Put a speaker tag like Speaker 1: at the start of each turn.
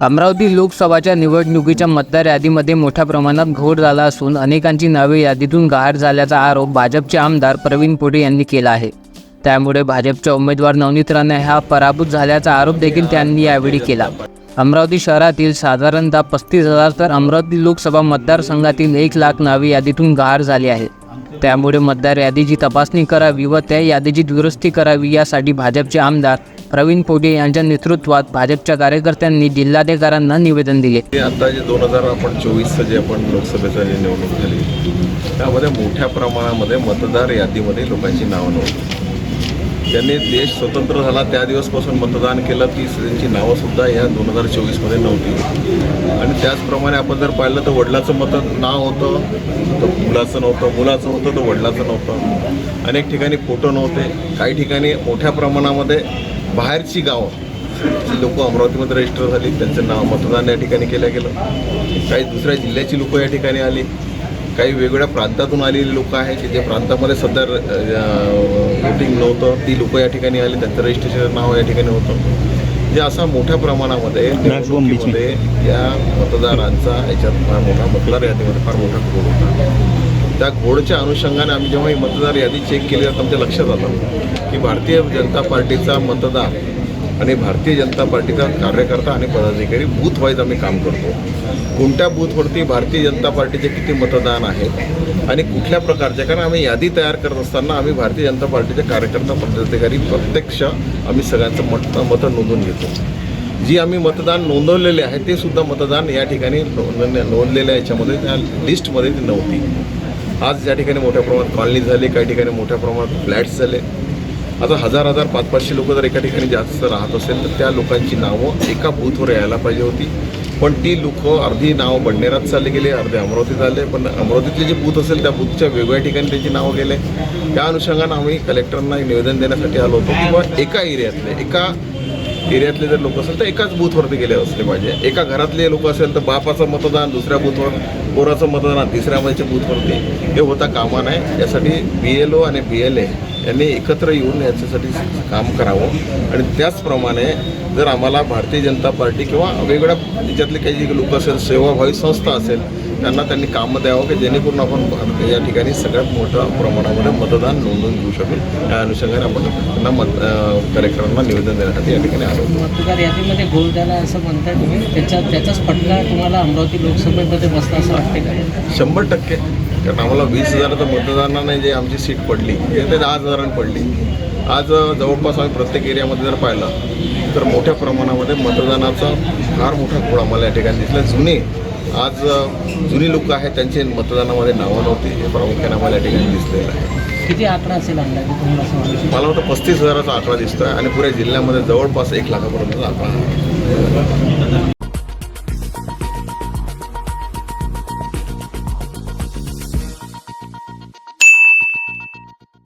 Speaker 1: अमरावती लोकसभाच्या निवडणुकीच्या मतदार यादीमध्ये मोठ्या प्रमाणात घोळ झाला असून अनेकांची नावे यादीतून गार झाल्याचा आरोप भाजपचे आमदार प्रवीण पोटे यांनी केला आहे. त्यामुळे भाजपच्या उमेदवार नवनीत राणे हा पराभूत झाल्याचा आरोप देखील त्यांनी यावेळी केला. अमरावती शहरातील साधारणतः पस्तीस हजार तर अमरावती लोकसभा मतदारसंघातील एक लाख नावे यादीतून गहार झाली आहेत. त्यामुळे मतदार यादीची तपासणी करावी व त्या यादीची दुरुस्ती करावी यासाठी भाजपचे आमदार प्रवीण पोटे यांच्या नेतृत्वात भाजपच्या कार्यकर्त्यांनी जिल्हाधिकाऱ्यांना निवेदन दिले.
Speaker 2: आता जे दोन हजार आपण चोवीसचं जे आपण लोकसभेचं जे निवडणूक झाली त्यामध्ये मोठ्या प्रमाणामध्ये मतदार यादीमध्ये लोकांची नावं नव्हती. त्यांनी देश स्वतंत्र झाला त्या दिवसपासून मतदान केलं ती त्यांची नावंसुद्धा या दोन हजार चोवीसमध्ये नव्हती. आणि त्याचप्रमाणे आपण जर पाहिलं तर वडिलाचं मत नाव होतं तर मुलाचं नव्हतं मुलाचं होतं तर वडिलाचं नव्हतं. अनेक ठिकाणी फोटो नव्हते. काही ठिकाणी मोठ्या प्रमाणामध्ये बाहेरची गावं जी लोक अमरावतीमध्ये रजिस्टर झाली त्यांचं नाव मतदान या ठिकाणी केलं गेलं. काही दुसऱ्या जिल्ह्याची लोकं या ठिकाणी आली. काही वेगवेगळ्या प्रांतातून आलेली लोक आहेत की जे प्रांतामध्ये सध्या वोटिंग नव्हतं ती लोक या ठिकाणी आली त्यांचं रजिस्ट्रेशन नाव या ठिकाणी होतं. जे असा मोठ्या प्रमाणामध्ये या मतदारांचा याच्यात फार मोठा मतदार यादीमध्ये फार मोठा घोड होता. त्या घोडच्या अनुषंगाने आम्ही जेव्हा ही मतदार यादी चेक केली तर आमच्या लक्षात आलं की भारतीय जनता पार्टीचा मतदार आणि भारतीय जनता पार्टीचा कार्यकर्ता आणि पदाधिकारी बूथ वाईज आम्ही काम करतो. कोणत्या बूथवरती भारतीय जनता पार्टीचे किती मतदान आहेत आणि कुठल्या प्रकारचे? कारण आम्ही यादी तयार करत असताना आम्ही भारतीय जनता पार्टीचे कार्यकर्ता पदाधिकारी प्रत्यक्ष आम्ही सगळ्यांचं मत मतं नोंदून घेतो. जी आम्ही मतदान नोंदवलेले आहे ते सुद्धा मतदान या ठिकाणी नोंदलेल्या याच्यामध्ये त्या लिस्टमध्ये ती नव्हती. आज या ठिकाणी मोठ्या प्रमाणात कॉलनी झाली काही ठिकाणी मोठ्या प्रमाणात फ्लॅट्स झाले आता हजार हजार पाच पाचशे लोक जर एका ठिकाणी जास्त राहत असेल तर त्या लोकांची नावं एका बूथवर यायला पाहिजे होती. पण ती लोक अर्धी नावं बडनेरात चालले गेले अर्धे अमरावतीत आले पण अमरावतीतले जे बूथ असेल त्या बूथच्या वेगवेगळ्या ठिकाणी त्याची नावं गेले. त्या अनुषंगानं आम्ही कलेक्टरांना निवेदन देण्यासाठी आलो होतो. किंवा एका एरियातले एका एरियातले जर लोक असेल तर एकाच बूथवरती गेले असले पाहिजे. एका घरातले लोक असेल तर बापाचं मतदान दुसऱ्या बूथवर पोराचं मतदान तिसऱ्या बाईच्या बूथवरती हे होता कामा नाही यासाठी बी एल ओ आणि बी एल ए यांनी एकत्र येऊन याच्यासाठी काम करावं. आणि त्याचप्रमाणे जर आम्हाला भारतीय जनता पार्टी किंवा वेगवेगळ्या याच्यातले काही जे लोक असेल सेवाभावी संस्था असेल त्यांना त्यांनी कामं द्यावं की जेणेकरून आपण या ठिकाणी सगळ्यात मोठ्या प्रमाणामध्ये मतदान नोंदवून घेऊ शकू या अनुषंगाने आपण त्यांना मत कलेक्टरांना निवेदन देण्यासाठी या ठिकाणी आलो.
Speaker 3: मतदार यादीमध्ये घोळ झाला असं म्हणताय तुम्ही. त्याच्या त्याचाच फटका तुम्हाला अमरावती लोकसभेमध्ये बसला असं वाटते का?
Speaker 2: शंभर टक्के. कारण आम्हाला वीस हजाराचं मतदानाने जे आमची सीट पडली ते दहा हजारांनी पडली. आज जवळपास आम्ही प्रत्येक एरियामध्ये जर पाहिलं तर मोठ्या प्रमाणामध्ये मतदानाचा फार मोठा घोळ आम्हाला या ठिकाणी दिसला. जुने आज जुनी लोक आहेत त्यांचे मतदानामध्ये नावं नव्हती. हे प्रामुख्याने आम्हाला या ठिकाणी दिसलेलं आहे.
Speaker 3: किती आकडा असेल अंदाजे तुम्हाला असं वाटतं?
Speaker 2: मला वाटतं पस्तीस हजाराचा आकडा दिसतोय आणि पुऱ्या जिल्ह्यामध्ये जवळपास एक लाखापर्यंतचा आकडा आहे.